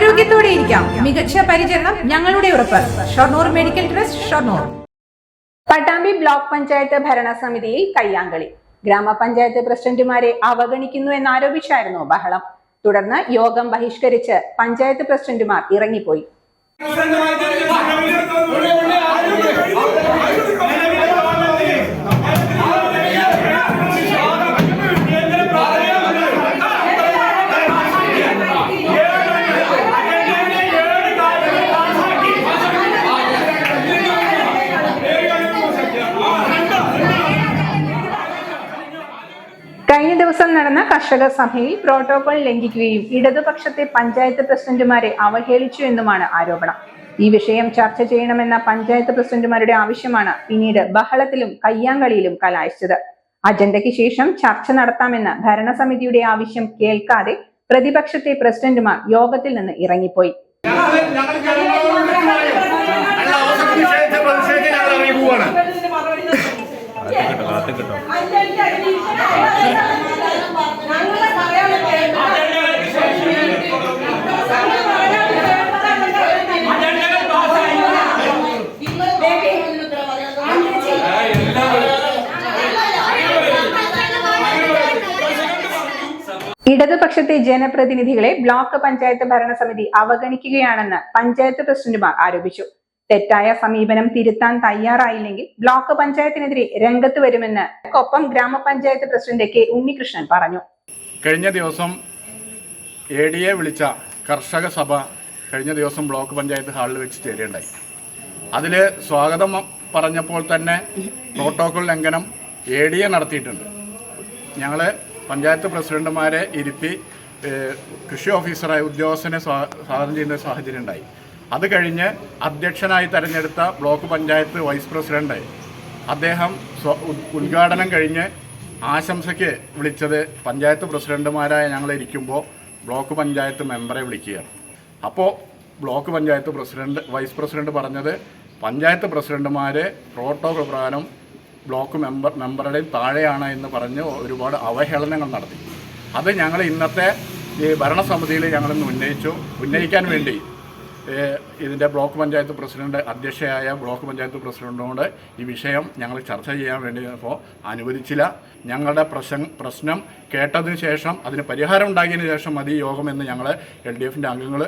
ആരോഗ്യത്തോടെ ഇരിക്കാം. മികച്ച പരിചരണം ഞങ്ങളുടെ ഉറപ്പ്. Shoranur medical trust Shoranur. Pattambi block panchayat ഭരണസമിതിയിൽ കയ്യാങ്കളി. ഗ്രാമപഞ്ചായത്ത് പ്രസിഡന്റുമാരെ അവഗണിക്കുന്നു എന്നാരോപിച്ചായിരുന്നു ബഹളം. തുടർന്ന് യോഗം ബഹിഷ്കരിച്ച് പഞ്ചായത്ത് പ്രസിഡന്റുമാർ ഇറങ്ങിപ്പോയി. നടന്ന കർഷക സഭയിൽ പ്രോട്ടോകോൾ ലംഘിക്കുകയും ഇടതുപക്ഷത്തെ പഞ്ചായത്ത് പ്രസിഡന്റുമാരെ അവഹേളിച്ചു എന്നുമാണ് ആരോപണം. ഈ വിഷയം ചർച്ച ചെയ്യണമെന്ന പഞ്ചായത്ത് പ്രസിഡന്റുമാരുടെ ആവശ്യമാണ് പിന്നീട് ബഹളത്തിലും കയ്യാങ്കളിയിലും കലാശിച്ചത്. അജണ്ടയ്ക്ക് ശേഷം ചർച്ച നടത്താമെന്ന ഭരണസമിതിയുടെ ആവശ്യം കേൾക്കാതെ പ്രതിപക്ഷത്തെ പ്രസിഡന്റുമാർ യോഗത്തിൽ നിന്ന് ഇറങ്ങിപ്പോയി. ഇടതുപക്ഷത്തെ ജനപ്രതിനിധികളെ ബ്ലോക്ക് പഞ്ചായത്ത് ഭരണസമിതി അവഗണിക്കുകയാണെന്ന് പഞ്ചായത്ത് പ്രസിഡന്റുമാർ ആരോപിച്ചു. തെറ്റായ സമീപനം തിരുത്താൻ തയ്യാറായില്ലെങ്കിൽ ബ്ലോക്ക് പഞ്ചായത്തിനെതിരെ രംഗത്ത് വരുമെന്ന് കൊപ്പം ഗ്രാമപഞ്ചായത്ത് പ്രസിഡന്റ് കെ ഉണ്ണികൃഷ്ണൻ പറഞ്ഞു. കഴിഞ്ഞ ദിവസം എ ഡി എ വിളിച്ച കർഷക സഭ കഴിഞ്ഞ ദിവസം ബ്ലോക്ക് പഞ്ചായത്ത് ഹാളിൽ വെച്ച് ചേരുകയുണ്ടായി. അതിൽ സ്വാഗതം പറഞ്ഞപ്പോൾ തന്നെ പ്രോട്ടോകോൾ ലംഘനം എ ഡി എ നടത്തിയിട്ടുണ്ട്. ഞങ്ങൾ പഞ്ചായത്ത് പ്രസിഡന്റുമാരെ ഇരുത്തി കൃഷി ഓഫീസറായ ഉദ്യോഗസ്ഥനെ സ്വാ- സ്വാഗതം ചെയ്യുന്ന സാഹചര്യം ഉണ്ടായി. അത് കഴിഞ്ഞ് അധ്യക്ഷനായി തെരഞ്ഞെടുത്ത ബ്ലോക്ക് പഞ്ചായത്ത് വൈസ് പ്രസിഡന്റ് അദ്ദേഹം ഉദ്ഘാടനം കഴിഞ്ഞ് ആശംസയ്ക്ക് വിളിച്ചത് പഞ്ചായത്ത് പ്രസിഡന്റുമാരായ ഞങ്ങൾ ഇരിക്കുമ്പോൾ ബ്ലോക്ക് പഞ്ചായത്ത് മെമ്പറെ വിളിക്കുകയാണ്. അപ്പോൾ block panchayat president vice president പറഞ്ഞത് പഞ്ചായത്ത് പ്രസിഡന്റുമാരെ പ്രോട്ടോകോൾ പ്രകാരം ബ്ലോക്ക് മെമ്പർ മെമ്പറുടെയും താഴെയാണ് എന്ന് പറഞ്ഞ് ഒരുപാട് അവഹേളനങ്ങൾ നടത്തി. അത് ഞങ്ങൾ ഇന്നത്തെ ഈ ഭരണസമിതിയിൽ ഞങ്ങളിന്ന് ഉന്നയിച്ചു. ഉന്നയിക്കാൻ വേണ്ടി ഇതിന്റെ ബ്ലോക്ക് പഞ്ചായത്ത് പ്രസിഡന്റ് അധ്യക്ഷയായ ബ്ലോക്ക് പഞ്ചായത്ത് പ്രസിഡന്റിനോട് ഈ വിഷയം ഞങ്ങൾ ചർച്ച ചെയ്യാൻ വേണ്ടി അപ്പോൾ അനുവദിച്ചില്ല. ഞങ്ങളുടെ പ്രശ്നം പ്രശ്നം കേട്ടതിന് ശേഷം അതിന് പരിഹാരം ഉണ്ടാക്കിയതിന് ശേഷം മതി യോഗമെന്ന് ഞങ്ങൾ എൽ ഡി എഫിന്റെ അംഗങ്ങൾ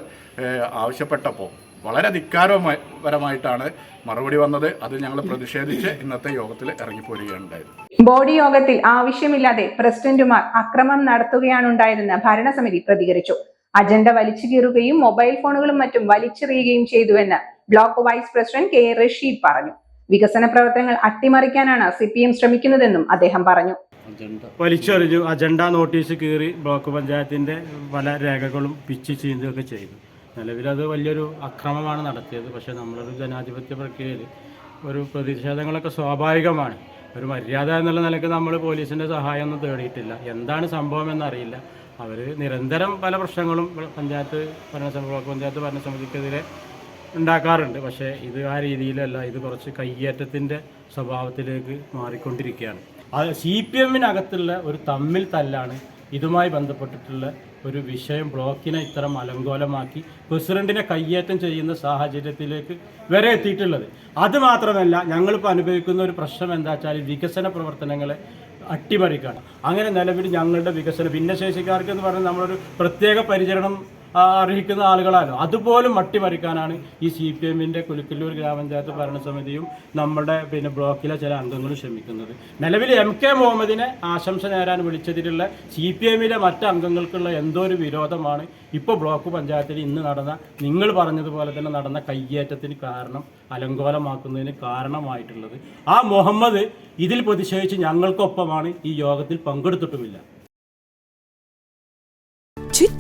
ആവശ്യപ്പെട്ടപ്പോൾ. വളരെ ധിക്കാരപരമായിട്ടാണ് മറുപടി വന്നത്. അത് ഞങ്ങൾ പ്രതിഷേധിച്ച് ഇന്നത്തെ യോഗത്തിൽ ഇറങ്ങിപ്പോരുകയുണ്ടായത് ബോഡി യോഗത്തിൽ ആവശ്യമില്ലാതെ പ്രസിഡന്റുമാർ അക്രമം നടത്തുകയാണുണ്ടായതെന്ന് ഭരണസമിതി പ്രതികരിച്ചു. അജണ്ട വലിച്ചു കീറുകയും മൊബൈൽ ഫോണുകളും മറ്റും വലിച്ചെറിയുകയും ചെയ്തുവെന്ന് block vice president K Rasheed പറഞ്ഞു. വികസന പ്രവർത്തനങ്ങൾ അട്ടിമറിക്കാനാണ് സി പി എം ശ്രമിക്കുന്നതെന്നും അദ്ദേഹം പറഞ്ഞു. വലിച്ചെറിഞ്ഞു അജണ്ട നോട്ടീസ് കീറി ബ്ലോക്ക് പഞ്ചായത്തിന്റെ പല രേഖകളും പിച്ച് ചെയ്യുകയൊക്കെ ചെയ്തു. നിലവിലത് വലിയൊരു അക്രമമാണ് നടത്തിയത്. പക്ഷേ നമ്മളൊരു ജനാധിപത്യ പ്രക്രിയയിൽ ഒരു പ്രതിഷേധങ്ങളൊക്കെ സ്വാഭാവികമാണ്. ഒരു മര്യാദ എന്നുള്ള നിലയ്ക്ക് നമ്മൾ പോലീസിന്റെ സഹായമൊന്നും തേടിയിട്ടില്ല. എന്താണ് സംഭവം എന്നറിയില്ല. അവർ നിരന്തരം പല പ്രശ്നങ്ങളും പഞ്ചായത്ത് ഭരണസമിതി ബ്ലോക്ക് പഞ്ചായത്ത് ഭരണസമിതിക്കെതിരെ ഉണ്ടാക്കാറുണ്ട്. പക്ഷേ ഇത് ആ രീതിയിലല്ല. ഇത് കുറച്ച് കയ്യേറ്റത്തിന്റെ സ്വഭാവത്തിലേക്ക് മാറിക്കൊണ്ടിരിക്കുകയാണ്. അത് സി പി എമ്മിനകത്തുള്ള ഒരു തമ്മിൽ തല്ലാണ് ഇതുമായി ബന്ധപ്പെട്ടിട്ടുള്ള ഒരു വിഷയം ബ്ലോക്കിനെ ഇത്തരം അലങ്കോലമാക്കി പ്രസിഡന്റിനെ കയ്യേറ്റം ചെയ്യുന്ന സാഹചര്യത്തിലേക്ക് വരെ എത്തിയിട്ടുള്ളത്. അത് മാത്രമല്ല ഞങ്ങളിപ്പോൾ അനുഭവിക്കുന്ന ഒരു പ്രശ്നം എന്താ വെച്ചാൽ വികസന പ്രവർത്തനങ്ങളെ അട്ടിമറിക്കാണ്. അങ്ങനെ നിലവിൽ ഞങ്ങളുടെ വികസനം ഭിന്നശേഷിക്കാർക്ക് എന്ന് പറഞ്ഞാൽ നമ്മളൊരു പ്രത്യേക പരിചരണം അർഹിക്കുന്ന ആളുകളാണ്. അതുപോലും അട്ടിമറിക്കാനാണ് ഈ സി പി എമ്മിന്റെ കുലുക്കല്ലൂർ ഗ്രാമപഞ്ചായത്ത് ഭരണസമിതിയും നമ്മുടെ പിന്നെ ബ്ലോക്കിലെ ചില അംഗങ്ങളും ശ്രമിക്കുന്നത്. നിലവിൽ എം കെ മുഹമ്മദിനെ ആശംസ നേരാൻ വിളിച്ചതിലുള്ള സി പി എമ്മിലെ മറ്റ് അംഗങ്ങൾക്കുള്ള എന്തോ ഒരു വിരോധമാണ് ഇപ്പോൾ ബ്ലോക്ക് പഞ്ചായത്തിൽ ഇന്ന് നടന്ന നിങ്ങൾ പറഞ്ഞതുപോലെ തന്നെ നടന്ന കയ്യേറ്റത്തിന് കാരണം അലങ്കോലമാക്കുന്നതിന് കാരണമായിട്ടുള്ളത്. ആ മുഹമ്മദ് ഇതിൽ പ്രതിഷേധിച്ച് ഞങ്ങൾക്കൊപ്പമാണ് ഈ യോഗത്തിൽ പങ്കെടുത്തിട്ടുമില്ല.